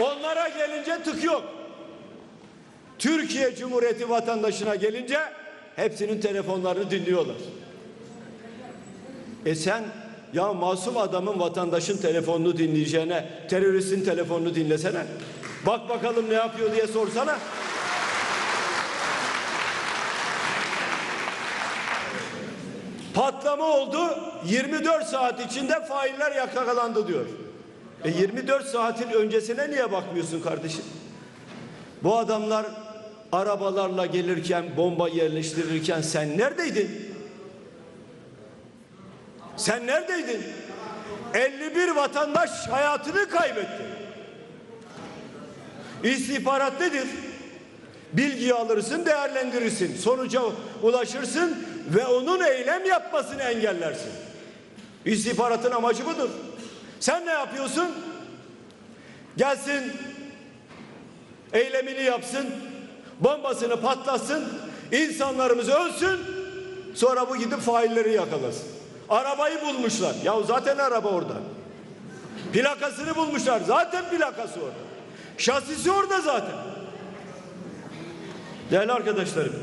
Onlara gelince tık yok. Türkiye Cumhuriyeti vatandaşına gelince hepsinin telefonlarını dinliyorlar. E sen ya masum adamın vatandaşın telefonunu dinleyeceğine teröristin telefonunu dinlesene. Bak bakalım ne yapıyor diye sorsana. Patlama oldu. 24 saat içinde failler yakalandı diyor. E 24 saatin öncesine niye bakmıyorsun kardeşim? Bu adamlar arabalarla gelirken, bomba yerleştirirken sen neredeydin? Sen neredeydin? 51 vatandaş hayatını kaybetti. İstihbarat nedir? Bilgiyi alırsın, değerlendirirsin. Sonuca ulaşırsın ve onun eylem yapmasını engellersin. İstihbaratın amacı budur. Sen ne yapıyorsun? Gelsin, eylemini yapsın, bombasını patlatsın, insanlarımız ölsün, sonra bu gidip failleri yakalasın. Arabayı bulmuşlar. Ya zaten araba orada. Plakasını bulmuşlar. Zaten plakası orada. Şasisi orada zaten. Değerli arkadaşlarım,